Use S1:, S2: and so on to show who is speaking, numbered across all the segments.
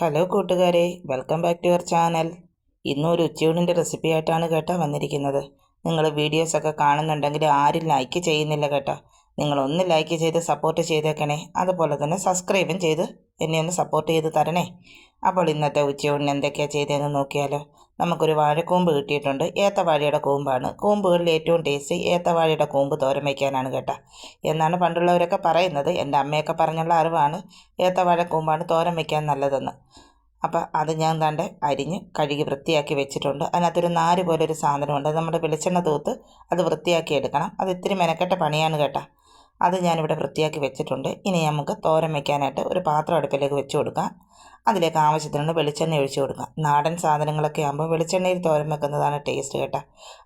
S1: Hello കൂട്ടുകാരെ. Welcome back to your channel ഇന്നും ഒരു ഉച്ചയൂണിന്റെ റെസിപ്പി ആയിട്ടാണ് കേട്ടോ വന്നിരിക്കുന്നത്. നിങ്ങൾ വീഡിയോസൊക്കെ കാണുന്നുണ്ടെങ്കിൽ ആരും ലൈക്ക് ചെയ്യുന്നില്ല കേട്ടോ. നിങ്ങളൊന്ന് ലൈക്ക് ചെയ്ത് സപ്പോർട്ട് ചെയ്തേക്കണേ. അതുപോലെ തന്നെ സബ്സ്ക്രൈബും ചെയ്ത് എന്നെ ഒന്ന് സപ്പോർട്ട് ചെയ്ത് തരണേ. അപ്പോൾ ഇന്നത്തെ ഉച്ചയൂണിന് എന്തൊക്കെയാണ് ചെയ്തതെന്ന് നോക്കിയാലോ. നമുക്കൊരു വാഴക്കൂമ്പ് കിട്ടിയിട്ടുണ്ട്. ഏത്തവാഴയുടെ കൂമ്പാണ്. കൂമ്പുകളിൽ ഏറ്റവും ടേസ്റ്റ് ഏത്തവാഴയുടെ കൂമ്പ് തോരൻ വയ്ക്കാനാണ് കേട്ടോ. എന്നാണ് പണ്ടുള്ളവരൊക്കെ പറയുന്നത്. എന്റെ അമ്മയൊക്കെ പറഞ്ഞുള്ള അറിവാണ്. ഏത്തവാഴ കൂമ്പാണ് തോരൻ വയ്ക്കാൻ നല്ലതെന്ന്. അപ്പോൾ അത് ഞാൻ തന്റെ അരിഞ്ഞ് കഴുകി വൃത്തിയാക്കി വെച്ചിട്ടുണ്ട്. അതിനകത്തൊരു നാര് പോലെ ഒരു സാധനമുണ്ട്. നമ്മുടെ വെളിച്ചെണ്ണ തൂത്ത് അത് വൃത്തിയാക്കി എടുക്കണം. അത് ഇത്തിരി മെനക്കെട്ട പണിയാണ് കേട്ടോ. അത് ഞാനിവിടെ വൃത്തിയാക്കി വെച്ചിട്ടുണ്ട്. ഇനി നമുക്ക് തോരൻ വയ്ക്കാനായിട്ട് ഒരു പാത്രം അടുപ്പിലേക്ക് വെച്ച് കൊടുക്കാം. അതിലേക്ക് ആവശ്യത്തിനുള്ള വെളിച്ചെണ്ണ ഒഴിച്ച് കൊടുക്കാം. നാടൻ സാധനങ്ങളൊക്കെ ആകുമ്പോൾ വെളിച്ചെണ്ണയിൽ തോരൻ വെക്കുന്നതാണ് ടേസ്റ്റ് കേട്ടോ.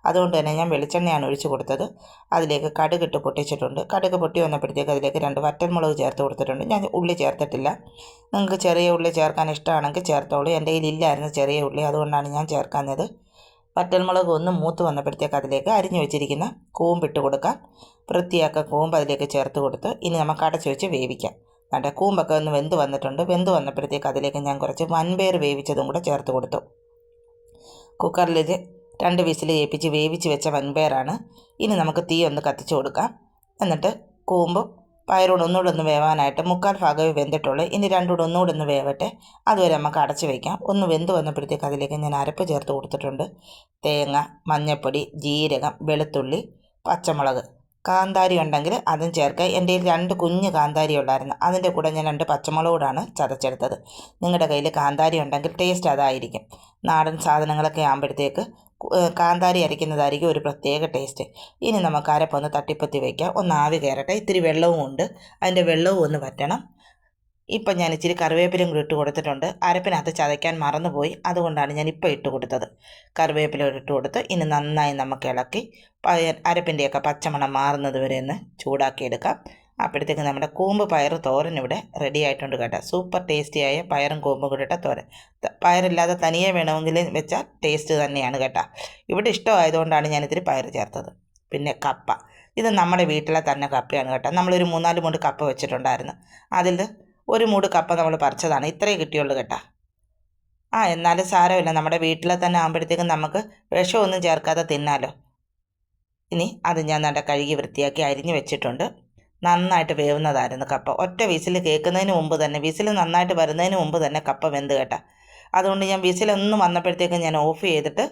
S1: അതുകൊണ്ട് തന്നെ ഞാൻ വെളിച്ചെണ്ണയാണ് ഒഴിച്ച് കൊടുത്തത്. അതിലേക്ക് കടുക് ഇട്ട് പൊട്ടിച്ചിട്ടുണ്ട്. കടുക് പൊട്ടി വന്നപ്പോഴത്തേക്ക് അതിലേക്ക് രണ്ട് വറ്റൽമുളക് ചേർത്ത് കൊടുത്തിട്ടുണ്ട്. ഞാൻ ഉള്ളി ചേർത്തിട്ടില്ല. നിങ്ങൾക്ക് ചെറിയ ഉള്ളി ചേർക്കാൻ ഇഷ്ടമാണെങ്കിൽ ചേർത്തോളൂ. എന്റെ കയ്യിലില്ലായിരുന്നു ചെറിയ ഉള്ളി. അതുകൊണ്ടാണ് ഞാൻ ചേർക്കാഞ്ഞത്. വറ്റൽമുളക് ഒന്ന് മൂത്ത് വന്നപ്പോഴത്തേക്ക് അതിലേക്ക് അരിഞ്ഞു വെച്ചിരിക്കുന്ന കൂമ്പിട്ട് കൊടുക്കാം. വൃത്തിയാക്കുക കൂമ്പ് അതിലേക്ക് ചേർത്ത് കൊടുത്ത് ഇനി നമുക്ക് അടച്ചു വെച്ച് വേവിക്കാം. വേണ്ട കൂമ്പൊക്കെ ഒന്ന് വെന്ത് വന്നിട്ടുണ്ട്. വെന്ത് വന്നപ്പോഴത്തേക്ക് അതിലേക്ക് ഞാൻ കുറച്ച് വൻപയർ വേവിച്ചതും കൂടെ ചേർത്ത് കൊടുത്തു. കുക്കറിൽ രണ്ട് വിസിൽ ഏൽപ്പിച്ച് വേവിച്ച് വെച്ച വൻപയറാണ്. ഇനി നമുക്ക് തീ ഒന്ന് കത്തിച്ച് കൊടുക്കാം. എന്നിട്ട് കൂമ്പും പയറൂടെ ഒന്നുകൂടെ ഒന്ന് വേവാനായിട്ട് മുക്കാൽ ഭാഗമേ വെന്തിട്ടുള്ളൂ. ഇനി രണ്ടുകൂടെ ഒന്നുകൂടെ ഒന്ന് വേവട്ടെ. അതുവരെ നമുക്ക് അടച്ച് വയ്ക്കാം ഒന്ന് വെന്ത് വന്നപ്പോഴത്തേക്ക് അതിലേക്ക് ഞാൻ അരപ്പ് ചേർത്ത് കൊടുത്തിട്ടുണ്ട്. തേങ്ങ മഞ്ഞൾപ്പൊടി ജീരകം വെളുത്തുള്ളി പച്ചമുളക്. കാന്താരി ഉണ്ടെങ്കിൽ അതും ചേർക്കുക. എന്റെ രണ്ട് കുഞ്ഞ് കാന്താരി ഉണ്ടായിരുന്നു. അതിന്റെ കൂടെ ഞാൻ രണ്ട് പച്ചമുളകൂടാണ് ചതച്ചെടുത്തത്. നിങ്ങളുടെ കയ്യിൽ കാന്താരി ഉണ്ടെങ്കിൽ ടേസ്റ്റ് അതായിരിക്കും. നാടൻ സാധനങ്ങളൊക്കെ ആകുമ്പോഴത്തേക്ക് കാന്താരി അരയ്ക്കുന്നതായിരിക്കും ഒരു പ്രത്യേക ടേസ്റ്റ്. ഇനി നമുക്ക് അരപ്പൊന്ന് തട്ടിപ്പത്തി വയ്ക്കാം. ഒന്ന് ആവി കയറട്ടെ. ഇത്തിരി വെള്ളവും ഉണ്ട് അതിന്റെ വെള്ളവും ഒന്ന് വറ്റണം. ഇപ്പം ഞാൻ ഇച്ചിരി കറിവേപ്പിലയും കൂടി ഇട്ട് കൊടുത്തിട്ടുണ്ട്. അരപ്പിനകത്ത് ചതയ്ക്കാൻ മറന്നുപോയി. അതുകൊണ്ടാണ് ഞാൻ ഇപ്പോൾ ഇട്ട് കൊടുത്തത്. കറിവേപ്പില ഇട്ട് കൊടുത്ത് ഇനി നന്നായി നമുക്ക് ഇളക്കി അരപ്പിന്റെയൊക്കെ പച്ചമണം മാറുന്നത് വരെ ഒന്ന് ചൂടാക്കിയെടുക്കാം. അപ്പോഴത്തേക്ക് നമ്മുടെ കൂമ്പ് പയർ തോരൻ ഇവിടെ റെഡി ആയിട്ടുണ്ട് കേട്ടോ. സൂപ്പർ ടേസ്റ്റിയായ പയറും കൂമ്പും കൂടി ഇട്ട തോരൻ. പയറില്ലാതെ തനിയെ വേണമെങ്കിൽ വെച്ചാൽ ടേസ്റ്റ് തന്നെയാണ് കേട്ടോ. ഇവിടെ ഇഷ്ടമായതുകൊണ്ടാണ് ഞാനിത്തിരി പയർ ചേർത്തത്. പിന്നെ കപ്പ. ഇത് നമ്മുടെ വീട്ടിലെ തന്നെ കപ്പയാണ് കേട്ടോ. നമ്മളൊരു മൂന്നാൽ മൂന്ന് കപ്പ വെച്ചിട്ടുണ്ടായിരുന്നു. അതിൽ ഒരു മൂട് കപ്പ നമ്മൾ പറിച്ചതാണ്. ഇത്രയേ കിട്ടിയുള്ളൂ കേട്ടോ. ആ എന്നാലും സാരമില്ല. നമ്മുടെ വീട്ടിലെ തന്നെ ആകുമ്പോഴത്തേക്കും നമുക്ക് വിഷമൊന്നും ചേർക്കാതെ തിന്നാലോ. ഇനി അത് ഞാൻ നല്ല കഴുകി വൃത്തിയാക്കി അരിഞ്ഞു വെച്ചിട്ടുണ്ട്. നന്നായിട്ട് വേവുന്നതായിരുന്നു കപ്പ. ഒറ്റ വിസിൽ കേൾക്കുന്നതിന് മുമ്പ് തന്നെ വിസിൽ നന്നായിട്ട് വരുന്നതിന് മുമ്പ് തന്നെ കപ്പ വെന്ത് കേട്ടാ. അതുകൊണ്ട് ഞാൻ വിസിലൊന്നും വന്നപ്പോഴത്തേക്കും ഞാൻ ഓഫ് ചെയ്തിട്ട്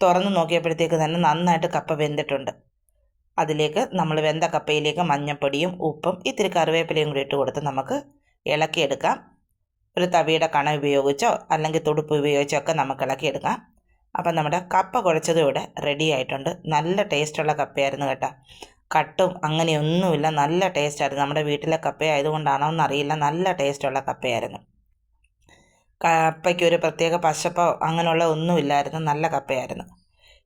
S1: തുറന്ന് നോക്കിയപ്പോഴത്തേക്ക് തന്നെ നന്നായിട്ട് കപ്പ വെന്തിട്ടുണ്ട്. അതിലേക്ക് നമ്മൾ വെന്ത കപ്പയിലേക്ക് മഞ്ഞൾപ്പൊടിയും ഉപ്പും ഇത്തിരി കറിവേപ്പിലയും കൂടി ഇട്ട് കൊടുത്ത് നമുക്ക് ഇളക്കിയെടുക്കാം. ഒരു തവിയുടെ കണ ഉപയോഗിച്ചോ അല്ലെങ്കിൽ തുടുപ്പ് ഉപയോഗിച്ചോ ഒക്കെ നമുക്ക് ഇളക്കിയെടുക്കാം. അപ്പം നമ്മുടെ കപ്പ കുഴച്ചതും ഇവിടെ റെഡി ആയിട്ടുണ്ട്. നല്ല ടേസ്റ്റുള്ള കപ്പയായിരുന്നു കേട്ടോ. കട്ടും അങ്ങനെയൊന്നുമില്ല. നല്ല ടേസ്റ്റായിരുന്നു നമ്മുടെ വീട്ടിലെ കപ്പ ആയതുകൊണ്ടാണോ എന്നറിയില്ല. നല്ല ടേസ്റ്റുള്ള കപ്പയായിരുന്നു. കപ്പയ്ക്ക് ഒരു പ്രത്യേക പശപ്പോ അങ്ങനെയുള്ള ഒന്നുമില്ലായിരുന്നു. നല്ല കപ്പയായിരുന്നു.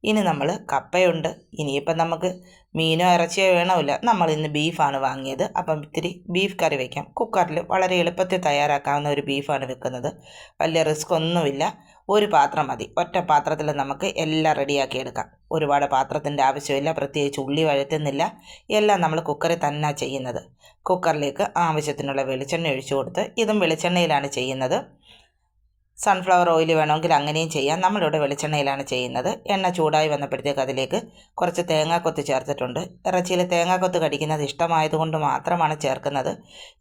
S1: ഇനി നമ്മൾ കപ്പയുണ്ട്. ഇനിയിപ്പം നമുക്ക് മീനോ ഇറച്ചിയോ വേണമില്ല. നമ്മൾ ഇന്ന് ബീഫാണ് വാങ്ങിയത്. അപ്പം ഇത്തിരി ബീഫ് കറി വയ്ക്കാം കുക്കറിൽ വളരെ എളുപ്പത്തിൽ തയ്യാറാക്കാവുന്ന ഒരു ബീഫാണ് വെക്കുന്നത്. വലിയ റിസ്ക് ഒന്നുമില്ല. ഒരു പാത്രം മതി. ഒറ്റ പാത്രത്തിൽ നമുക്ക് എല്ലാം റെഡിയാക്കി എടുക്കാം. ഒരുപാട് പാത്രത്തിന്റെ ആവശ്യമില്ല. പ്രത്യേകിച്ച് ഉള്ളി വഴറ്റുന്നില്ല. എല്ലാം നമ്മൾ കുക്കറിൽ തന്നെ ചെയ്യുന്നത്. കുക്കറിലേക്ക് ആവശ്യത്തിനുള്ള വെളിച്ചെണ്ണ ഒഴിച്ചു കൊടുത്ത് ഇതും വെളിച്ചെണ്ണയിലാണ് ചെയ്യുന്നത്. സൺഫ്ലവർ ഓയിൽ വേണമെങ്കിൽ അങ്ങനെയും ചെയ്യാം. നമ്മളിവിടെ വെളിച്ചെണ്ണയിലാണ് ചെയ്യുന്നത്. എണ്ണ ചൂടായി വന്നപ്പോഴത്തേക്ക് അതിലേക്ക് കുറച്ച് തേങ്ങാക്കൊത്ത് ചേർത്തിട്ടുണ്ട്. ഇറച്ചിയിൽ തേങ്ങാക്കൊത്ത് കടിക്കുന്നത് ഇഷ്ടമായതുകൊണ്ട് മാത്രമാണ് ചേർക്കുന്നത്.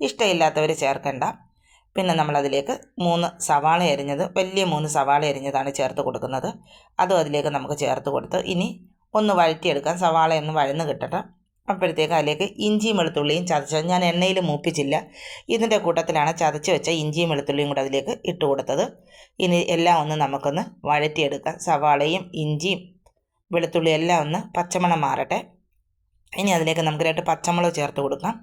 S1: ഇഷ്ടമില്ലാത്തവർ ചേർക്കേണ്ട. പിന്നെ നമ്മളതിലേക്ക് മൂന്ന് സവാള എരിഞ്ഞത് വലിയ മൂന്ന് സവാള എരിഞ്ഞതാണ് ചേർത്ത് കൊടുക്കുന്നത്. അതും അതിലേക്ക് നമുക്ക് ചേർത്ത് കൊടുത്ത് ഇനി ഒന്ന് വഴറ്റിയെടുക്കാം. സവാള വഴന്ന് കിട്ടട്ടെ. അപ്പോഴത്തേക്ക് അതിലേക്ക് ഇഞ്ചിയും വെളുത്തുള്ളിയും ചതച്ചത് ഞാൻ എണ്ണയിൽ മൂപ്പിച്ചില്ല. ഇതിന്റെ കൂട്ടത്തിലാണ് ചതച്ച് വെച്ച ഇഞ്ചിയും വെളുത്തുള്ളിയും കൂടെ അതിലേക്ക് ഇട്ട് കൊടുത്തത്. ഇനി എല്ലാം ഒന്ന് നമുക്കൊന്ന് വഴറ്റിയെടുക്കാം. സവാളയും ഇഞ്ചിയും വെളുത്തുള്ളിയും എല്ലാം ഒന്ന് പച്ചമണം മാറട്ടെ. ഇനി അതിലേക്ക് നമുക്ക് രണ്ട് പച്ചമുളക് ചേർത്ത് കൊടുക്കാം.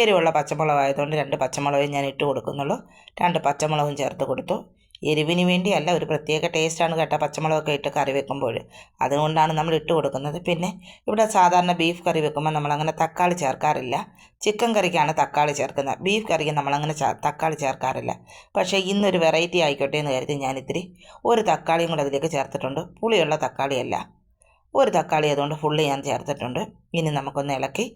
S1: എരിവുള്ള പച്ചമുളക് ആയതുകൊണ്ട് രണ്ട് പച്ചമുളകും ഞാൻ ഇട്ട് കൊടുക്കുന്നുള്ളൂ. രണ്ട് പച്ചമുളകും ചേർത്ത് കൊടുത്തു. എരിവിന് വേണ്ടിയല്ല ഒരു പ്രത്യേക ടേസ്റ്റാണ് കേട്ടോ പച്ചമുളകൊക്കെ ഇട്ട് കറി വെക്കുമ്പോൾ. അതുകൊണ്ടാണ് നമ്മൾ ഇട്ട് കൊടുക്കുന്നത്. പിന്നെ ഇവിടെ സാധാരണ ബീഫ് കറി വെക്കുമ്പോൾ നമ്മളങ്ങനെ തക്കാളി ചേർക്കാറില്ല. ചിക്കൻ കറിക്കാണ് തക്കാളി ചേർക്കുന്നത്. ബീഫ് കറിക്ക് നമ്മളങ്ങനെ തക്കാളി ചേർക്കാറില്ല. പക്ഷേ ഇന്നൊരു വെറൈറ്റി ആയിക്കോട്ടെ എന്ന് കരുതി ഞാൻ ഇത്തിരി ഒരു തക്കാളിയും കൂടെ അതിലേക്ക് ചേർത്തിട്ടുണ്ട്. പുളിയുള്ള തക്കാളിയല്ല. ഒരു തക്കാളി അതുകൊണ്ട് ഫുള്ള് ഞാൻ ചേർത്തിട്ടുണ്ട്. ഇനി നമുക്കൊന്ന് ഇളക്കി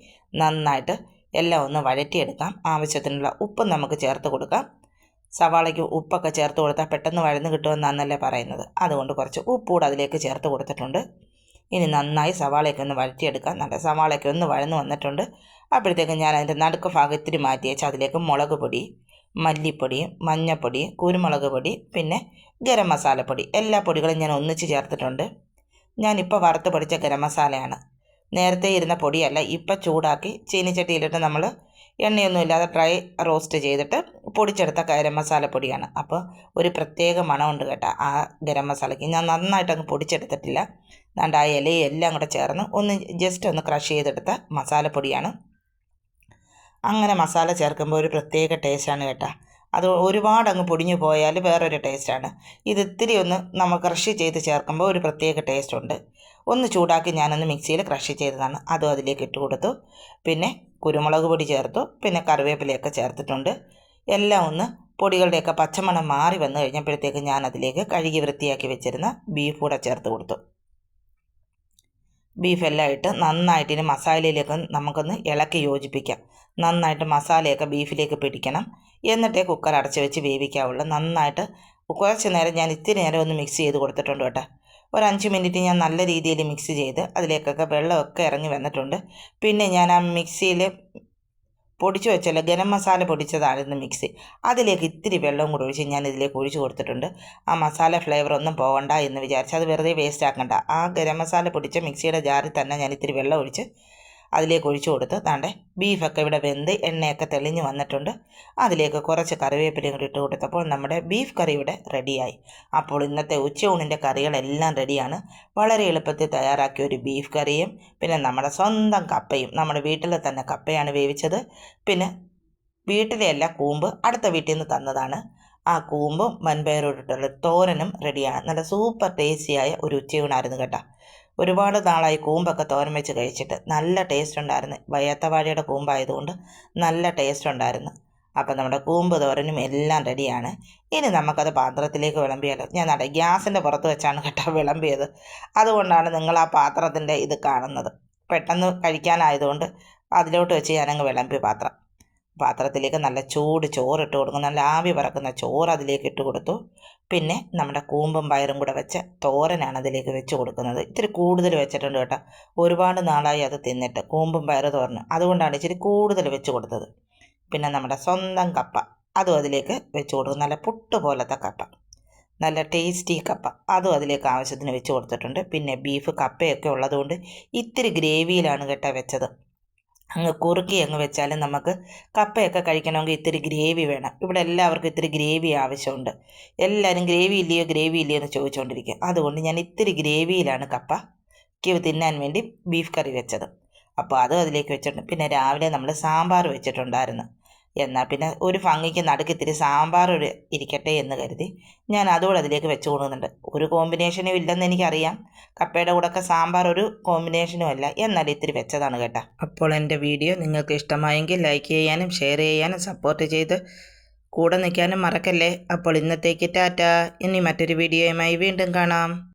S1: നന്നായിട്ട് എല്ലാം ഒന്ന് വഴറ്റിയെടുക്കാം. ആവശ്യത്തിനുള്ള ഉപ്പും നമുക്ക് ചേർത്ത് കൊടുക്കാം. സവാളയ്ക്ക് ഉപ്പൊക്കെ ചേർത്ത് കൊടുത്താൽ പെട്ടെന്ന് വഴന്ന് കിട്ടുമെന്നാണല്ലേ പറയുന്നത്. അതുകൊണ്ട് കുറച്ച് ഉപ്പുകൂടെ അതിലേക്ക് ചേർത്ത് കൊടുത്തിട്ടുണ്ട്. ഇനി നന്നായി സവാളയൊക്കെ ഒന്ന് വഴറ്റിയെടുക്കാം. നല്ല സവാളയൊക്കെ ഒന്ന് വഴന്ന് വന്നിട്ടുണ്ട്. അപ്പോഴത്തേക്കും ഞാൻ അതിന്റെ നടുക്ക് ഭാഗം ഇത്തിരി മാറ്റി അതിലേക്ക് മുളക് പൊടി മല്ലിപ്പൊടി മഞ്ഞൾപ്പൊടി കുരുമുളക് പൊടി പിന്നെ ഗരം മസാലപ്പൊടി എല്ലാ പൊടികളും ഞാൻ ഒന്നിച്ച് ചേർത്തിട്ടുണ്ട്. ഞാനിപ്പോൾ വറുത്ത് പൊടിച്ച ഗരം മസാലയാണ്. നേരത്തെ ഇരുന്ന പൊടിയല്ല ഇപ്പം ചൂടാക്കി ചീനിച്ചട്ടിയിലിട്ട് നമ്മൾ എണ്ണയൊന്നും ഇല്ലാതെ ഡ്രൈ റോസ്റ്റ് ചെയ്തിട്ട് പൊടിച്ചെടുത്ത ഗരം മസാല പൊടിയാണ്. അപ്പോൾ ഒരു പ്രത്യേക മണമുണ്ട് കേട്ടോ ആ ഗരം മസാലയ്ക്ക് ഞാൻ നന്നായിട്ട് അങ്ങ് പൊടിച്ചെടുത്തിട്ടില്ല. ദാണ്ട് ആ ഇലയും എല്ലാം കൂടെ ചേർന്ന് ഒന്ന് ജസ്റ്റ് ഒന്ന് ക്രഷ് ചെയ്തെടുത്ത മസാലപ്പൊടിയാണ് അങ്ങനെ മസാല ചേർക്കുമ്പോൾ ഒരു പ്രത്യേക ടേസ്റ്റാണ് കേട്ടോ. അത് ഒരുപാട് അങ്ങ് പൊടിഞ്ഞു പോയാൽ വേറൊരു ടേസ്റ്റാണ് ഇത് ഇത്തിരി ഒന്ന് നമ്മൾ ക്രഷ് ചെയ്ത് ചേർക്കുമ്പോൾ ഒരു പ്രത്യേക ടേസ്റ്റ് ഉണ്ട്. ഒന്ന് ചൂടാക്കി ഞാനൊന്ന് മിക്സിയിൽ ക്രഷ് ചെയ്തതാണ്. അതും അതിലേക്ക് ഇട്ട് കൊടുത്തു. പിന്നെ കുരുമുളക് പൊടി ചേർത്തു. പിന്നെ കറിവേപ്പിലയൊക്കെ ചേർത്തിട്ടുണ്ട്. എല്ലാം ഒന്ന് പൊടികളുടെയൊക്കെ പച്ചമണം മാറി വന്നു കഴിഞ്ഞപ്പോഴത്തേക്ക് ഞാൻ അതിലേക്ക് കഴുകി വൃത്തിയാക്കി വെച്ചിരുന്ന ബീഫ് കൂടെ ചേർത്ത് കൊടുത്തു. ബീഫെല്ലാം ഇട്ട് നന്നായിട്ട് ഇനി മസാലയിലേക്ക് നമുക്കൊന്ന് ഇളക്കി യോജിപ്പിക്കാം. നന്നായിട്ട് മസാലയൊക്കെ ബീഫിലേക്ക് പിടിക്കണം. എന്നിട്ടേ കുക്കർ അടച്ച് വെച്ച് വേവിക്കാവുള്ളൂ. നന്നായിട്ട് കുറച്ച് നേരം ഞാൻ ഇത്തിരി നേരം ഒന്ന് മിക്സ് ചെയ്ത് കൊടുത്തിട്ടുണ്ട് കേട്ടോ. ഒരു അഞ്ച് മിനിറ്റ് ഞാൻ നല്ല രീതിയിൽ മിക്സ് ചെയ്ത് അതിലേക്കൊക്കെ വെള്ളമൊക്കെ ഇറങ്ങി വന്നിട്ടുണ്ട്. പിന്നെ ഞാൻ ആ മിക്സിയിൽ പൊടിച്ച് വെച്ചല്ലോ ഗരം മസാല പൊടിച്ചതായിരുന്നു മിക്സി അതിലേക്ക് ഇത്തിരി വെള്ളവും കൂടി ഒഴിച്ച് ഞാൻ ഇതിലേക്ക് ഒഴിച്ച് കൊടുത്തിട്ടുണ്ട്. ആ മസാല ഫ്ലേവർ ഒന്നും പോകണ്ട എന്ന് വിചാരിച്ച് അത് വെറുതെ വേസ്റ്റ് ആക്കണ്ട. ആ ഗരം മസാല പൊടിച്ച മിക്സിയുടെ ജാറിൽ തന്നെ ഞാൻ ഇത്തിരി വെള്ളം ഒഴിച്ച് അതിലേക്ക് ഒഴിച്ചു കൊടുത്ത് താണ്ടെ ബീഫൊക്കെ ഇവിടെ വെന്ത് എണ്ണയൊക്കെ തെളിഞ്ഞ് വന്നിട്ടുണ്ട്. അതിലേക്ക് കുറച്ച് കറിവേപ്പിലയും കൂടി ഇട്ട് കൊടുത്തപ്പോൾ നമ്മുടെ ബീഫ് കറി ഇവിടെ റെഡിയായി. അപ്പോൾ ഇന്നത്തെ ഉച്ചയൂണിന്റെ കറികളെല്ലാം റെഡിയാണ്. വളരെ എളുപ്പത്തിൽ തയ്യാറാക്കിയ ഒരു ബീഫ് കറിയും പിന്നെ നമ്മുടെ സ്വന്തം കപ്പയും. നമ്മുടെ വീട്ടിൽ തന്നെ കപ്പയാണ് വേവിച്ചത്. പിന്നെ വീട്ടിലെ എല്ലാ കൂമ്പ് അടുത്ത വീട്ടിൽ നിന്ന് തന്നതാണ്. ആ കൂമ്പും വൻപയറോട്ടിട്ടുള്ള തോരനും റെഡിയാണ്. നല്ല സൂപ്പർ ടേസ്റ്റിയായ ഒരു ഉച്ചയൂണായിരുന്നു കേട്ടോ. ഒരുപാട് നാളായി കൂമ്പൊക്കെ തോരൻ വെച്ച് കഴിച്ചിട്ട് നല്ല ടേസ്റ്റ് ഉണ്ടായിരുന്നു. വയ്യാത്ത വാഴയുടെ കൂമ്പായതുകൊണ്ട് നല്ല ടേസ്റ്റ് ഉണ്ടായിരുന്നു. അപ്പം നമ്മുടെ കൂമ്പ് തോരനും എല്ലാം റെഡിയാണ് ഇനി നമുക്കത് പാത്രത്തിലേക്ക് വിളമ്പിയാലോ? ഞാൻ നട ഗ്യാസിന്റെ പുറത്ത് വെച്ചാണ് കേട്ടോ വിളമ്പിയത്. അതുകൊണ്ടാണ് നിങ്ങൾ ആ പാത്രത്തിന്റെ ഇത് കാണുന്നത്. പെട്ടെന്ന് കഴിക്കാനായതുകൊണ്ട് അതിലോട്ട് വെച്ച് ഞാനങ്ങ് വിളമ്പി പാത്രം. പാത്രത്തിലേക്ക് നല്ല ചൂട് ചോറിട്ട് കൊടുക്കും. നല്ല ആവി പറക്കുന്ന ചോറ് അതിലേക്ക് ഇട്ട് കൊടുത്തു. പിന്നെ നമ്മുടെ കൂമ്പും പയറും കൂടെ വെച്ച തോരനാണ് അതിലേക്ക് വെച്ച് കൊടുക്കുന്നത്. ഇത്തിരി കൂടുതൽ വെച്ചിട്ടുണ്ട് കേട്ടോ. ഒരുപാട് നാളായി അത് തിന്നിട്ട് കൂമ്പും പയറ് തോരന്. അതുകൊണ്ടാണ് ഇച്ചിരി കൂടുതൽ വെച്ച് കൊടുത്തത്. പിന്നെ നമ്മുടെ സ്വന്തം കപ്പ. അതും അതിലേക്ക് വെച്ച് കൊടുക്കും നല്ല പുട്ട് പോലത്തെ കപ്പ. നല്ല ടേസ്റ്റി കപ്പ. അതും അതിലേക്ക് ആവശ്യത്തിന് വെച്ച് കൊടുത്തിട്ടുണ്ട്. പിന്നെ ബീഫ് കപ്പയൊക്കെ ഉള്ളതുകൊണ്ട് ഇത്തിരി ഗ്രേവിയിലാണ് കേട്ടോ വെച്ചത്. അങ്ങ് കുറുക്കി അങ്ങ് വെച്ചാൽ നമുക്ക് കപ്പയൊക്കെ കഴിക്കണമെങ്കിൽ ഇത്തിരി ഗ്രേവി വേണം. ഇവിടെ എല്ലാവർക്കും ഇത്തിരി ഗ്രേവി ആവശ്യമുണ്ട്. എല്ലാവരും ഗ്രേവി ഇല്ലയോ ഗ്രേവി ഇല്ലയോ എന്ന് ചോദിച്ചുകൊണ്ടിരിക്കുക. അതുകൊണ്ട് ഞാൻ ഇത്തിരി ഗ്രേവിയിലാണ് കപ്പ കപ്പയ്ക്ക് തിന്നാൻ വേണ്ടി ബീഫ് കറി വെച്ചത്. അപ്പോൾ അതും അതിലേക്ക് വെച്ചിട്ടുണ്ട്. പിന്നെ രാവിലെ നമ്മൾ സാമ്പാർ വെച്ചിട്ടുണ്ടായിരുന്നു. എന്നാൽ പിന്നെ ഒരു ഭംഗിക്ക് നടുക്ക് ഇത്തിരി സാമ്പാർ ഒരു ഇരിക്കട്ടെ എന്ന് കരുതി ഞാൻ അതുകൂടെ അതിലേക്ക് വെച്ച് കൊടുക്കുന്നുണ്ട്. ഒരു കോമ്പിനേഷനും ഇല്ലെന്ന് എനിക്കറിയാം. കപ്പയുടെ കൂടെയൊക്കെ സാമ്പാർ ഒരു കോമ്പിനേഷനും അല്ല. എന്നാൽ ഇത്തിരി വെച്ചതാണ് കേട്ടോ. അപ്പോൾ എന്റെ വീഡിയോ നിങ്ങൾക്ക് ഇഷ്ടമായെങ്കിൽ ലൈക്ക് ചെയ്യാനും ഷെയർ ചെയ്യാനും സപ്പോർട്ട് ചെയ്ത് കൂടെ നിൽക്കാനും മറക്കല്ലേ? അപ്പോൾ ഇന്നത്തേക്ക് ടാറ്റ. ഇനി മറ്റൊരു വീഡിയോയുമായി വീണ്ടും കാണാം.